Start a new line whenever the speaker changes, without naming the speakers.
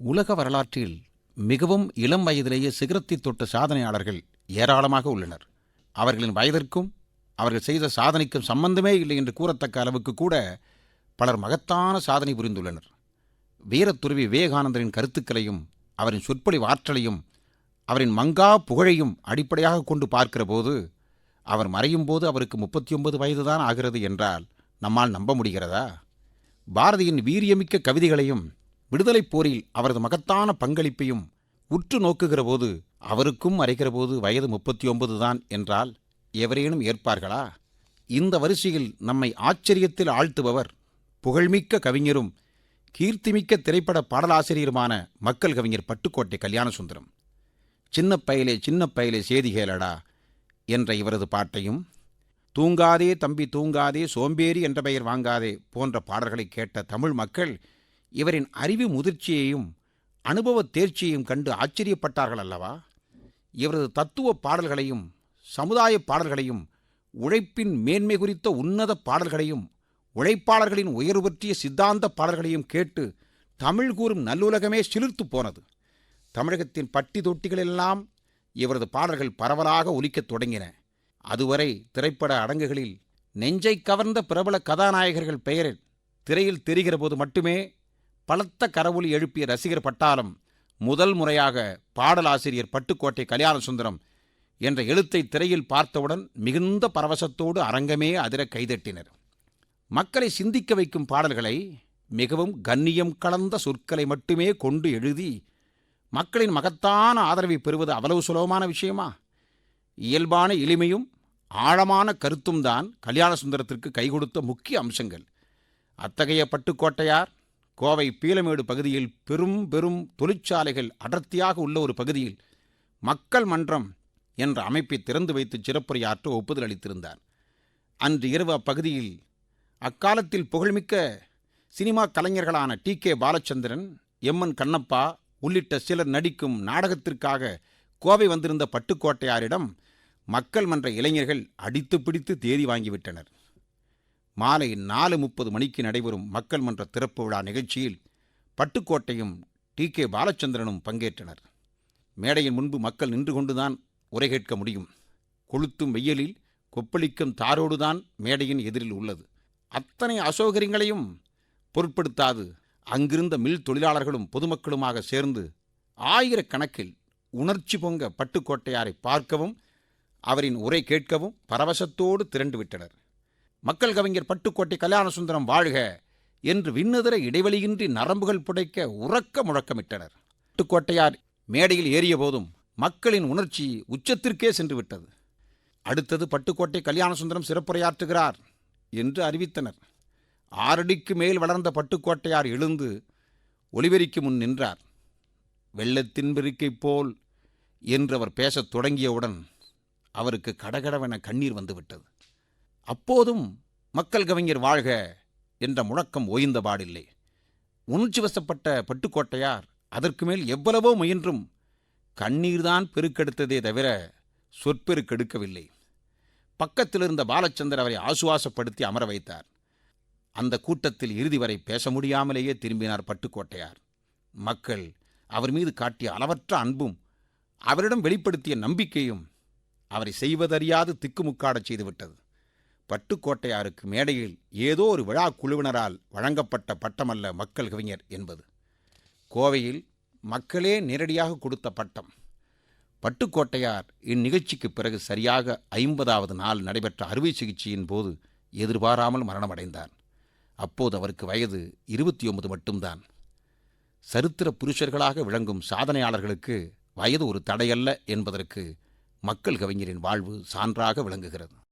உலக வரலாற்றில் மிகவும் இளம் வயதிலேயே சிகரத்தை தொட்ட சாதனையாளர்கள் ஏராளமாக உள்ளனர். அவர்களின் வயதிற்கும் அவர்கள் செய்த சாதனைக்கும் சம்பந்தமே இல்லை என்று கூறத்தக்க அளவுக்கு கூட பலர் மகத்தான சாதனை புரிந்துள்ளனர். வீரத்துறவி விவேகானந்தரின் கருத்துக்களையும் அவரின் சொற்பொழிவு ஆற்றலையும் அவரின் மங்கா புகழையும் அடிப்படையாக கொண்டு பார்க்கிற போது அவர் மறையும் போது அவருக்கு முப்பத்தி ஒன்பது வயதுதான் ஆகிறது என்றால் நம்மால் நம்ப முடிகிறதா? பாரதியின் வீரியமிக்க கவிதைகளையும் விடுதலைப் போரில் அவரது மகத்தான பங்களிப்பையும் உற்று நோக்குகிறபோது அவருக்கும் அறைகிறபோது வயது முப்பத்தி ஒன்பது தான் என்றால் எவரேனும் ஏற்பார்களா? இந்த வரிசையில் நம்மை ஆச்சரியத்தில் ஆழ்த்துபவர் புகழ்மிக்க கவிஞரும் கீர்த்திமிக்க திரைப்பட பாடலாசிரியருமான மக்கள் கவிஞர் பட்டுக்கோட்டை கல்யாணசுந்தரம். சின்ன பயலே சின்ன பயலே சேதி கேளடா என்ற இவரது பாட்டையும் தூங்காதே தம்பி தூங்காதே சோம்பேறி என்ற பெயர் வாங்காதே போன்ற பாடல்களை கேட்ட தமிழ் மக்கள் இவரின் அறிவு முதிர்ச்சியையும் அனுபவ தேர்ச்சியையும் கண்டு ஆச்சரியப்பட்டார்கள் அல்லவா? இவரது தத்துவ பாடல்களையும் சமுதாய பாடல்களையும் உழைப்பின் மேன்மை குறித்த உன்னத பாடல்களையும் உழைப்பாளர்களின் உயர்வு பற்றிய சித்தாந்த பாடல்களையும் கேட்டு தமிழ் கூறும் நல்லுலகமே சிலிர்த்து போனது. தமிழகத்தின் பட்டி தொட்டிகளெல்லாம் இவரது பாடல்கள் பரவலாக ஒலிக்கத் தொடங்கின. அதுவரை திரைப்பட அரங்குகளில் நெஞ்சை கவர்ந்த பிரபல கதாநாயகர்கள் பெயரில் திரையில் தெரிகிற போது மட்டுமே பலத்த கரவொலி எழுப்பிய ரசிகர் பட்டாளம் முதல் முறையாக பாடலாசிரியர் பட்டுக்கோட்டை கல்யாணசுந்தரம் என்ற எழுத்தை திரையில் பார்த்தவுடன் மிகுந்த பரவசத்தோடு அரங்கமே அதிர கைதட்டினர். மக்களை சிந்திக்க வைக்கும் பாடல்களை மிகவும் கண்ணியம் கலந்த சொற்களை மட்டுமே கொண்டு எழுதி மக்களின் மகத்தான ஆதரவை பெறுவது அவ்வளவு சுலபமான விஷயமா? இயல்பான எளிமையும் ஆழமான கருத்தும் தான் கல்யாண சுந்தரத்திற்கு கை கொடுத்த முக்கிய அம்சங்கள். அத்தகைய பட்டுக்கோட்டையார் கோவை பீலமேடு பகுதியில் பெரும் பெரும் தொழிற்சாலைகள் அடர்த்தியாக உள்ள ஒரு பகுதியில் மக்கள் மன்றம் என்ற அமைப்பை திறந்து வைத்து சிறப்புரையாற்ற ஒப்புதல் அளித்திருந்தார். அன்று இரவு அப்பகுதியில் அக்காலத்தில் புகழ்மிக்க cinema கலைஞர்களான T. K. Balachandran M. N. Kannappa உள்ளிட்ட சிலர் நடிக்கும் நாடகத்திற்காக கோவை வந்திருந்த பட்டுக்கோட்டையாரிடம் மக்கள் மன்ற இளைஞர்கள் அடித்து பிடித்து தேதி வாங்கிவிட்டனர். மாலை நாலு முப்பது மணிக்கு நடைபெறும் மக்கள் மன்ற திறப்பு விழா நிகழ்ச்சியில் பட்டுக்கோட்டையும் டி கே பாலச்சந்திரனும் பங்கேற்றனர். மேடையின் முன்பு மக்கள் நின்று கொண்டுதான் உரை கேட்க முடியும். கொளுத்தும் வெயிலில் கொப்பளிக்கும் தாரோடுதான் மேடையின் எதிரில் உள்ளது. அத்தனை அசௌகரியங்களையும் பொருட்படுத்தாது அங்கிருந்த மில் தொழிலாளர்களும் பொதுமக்களுமாக சேர்ந்து ஆயிரக்கணக்கில் உணர்ச்சி பொங்க பட்டுக்கோட்டையாரை பார்க்கவும் அவரின் உரை கேட்கவும் பரவசத்தோடு திரண்டுவிட்டனர் மக்கள் கவிஞர் பட்டுக்கோட்டை கல்யாணசுந்தரம் வாழ்க என்று விண்ணுதர இடைவெளியின்றி நரம்புகள் புடைக்க உறக்க முழக்கமிட்டனர். பட்டுக்கோட்டையார் மேடையில் ஏறிய போதும் மக்களின் உணர்ச்சி உச்சத்திற்கே சென்று விட்டது அடுத்தது பட்டுக்கோட்டை கல்யாணசுந்தரம் சிறப்புரையாற்றுகிறார் என்று அறிவித்தனர். ஆறடிக்கு மேல் வளர்ந்த பட்டுக்கோட்டையார் எழுந்து ஒளிவெறிக்கு முன் நின்றார். வெள்ளத்தின் பெருக்கை போல் என்று அவர் பேசத் தொடங்கியவுடன் அவருக்கு கடகடவென கண்ணீர் வந்துவிட்டது. அப்போதும் மக்கள் கவிஞர் வாழ்க என்ற முழக்கம் ஓய்ந்த பாடில்லை. உணர்ச்சி வசப்பட்ட பட்டுக்கோட்டையார் அதற்கு மேல் எவ்வளவோ முயன்றும் கண்ணீர்தான் பெருக்கெடுத்ததே தவிர சொற்பெருக்கெடுக்கவில்லை பக்கத்திலிருந்த பாலச்சந்தர் அவரை ஆசுவாசப்படுத்தி அமர வைத்தார். அந்த கூட்டத்தில் இறுதி வரை பேச முடியாமலேயே திரும்பினார் பட்டுக்கோட்டையார். மக்கள் அவர் மீது காட்டிய அளவற்ற அன்பும் அவரிடம் வெளிப்படுத்திய நம்பிக்கையும் அவரை செய்வதறியாது திக்குமுக்காடச் செய்துவிட்டது. பட்டுக்கோட்டையாருக்கு மேடையில் ஏதோ ஒரு விழா குழுவினரால் வழங்கப்பட்ட பட்டமல்ல மக்கள் கவிஞர் என்பது. கோவையில் மக்களே நேரடியாக கொடுத்த பட்டம். பட்டுக்கோட்டையார் இந்நிகழ்ச்சிக்கு பிறகு சரியாக ஐம்பதாவது நாள் நடைபெற்ற அறுவை சிகிச்சையின் போது எதிர்பாராமல் மரணமடைந்தார். அப்போது அவருக்கு வயது இருபத்தி ஒன்பது மட்டும்தான். சரித்திர புருஷர்களாக விளங்கும் சாதனையாளர்களுக்கு வயது ஒரு தடையல்ல என்பதற்கு மக்கள் கவிஞரின் வாழ்வு சான்றாக விளங்குகிறது.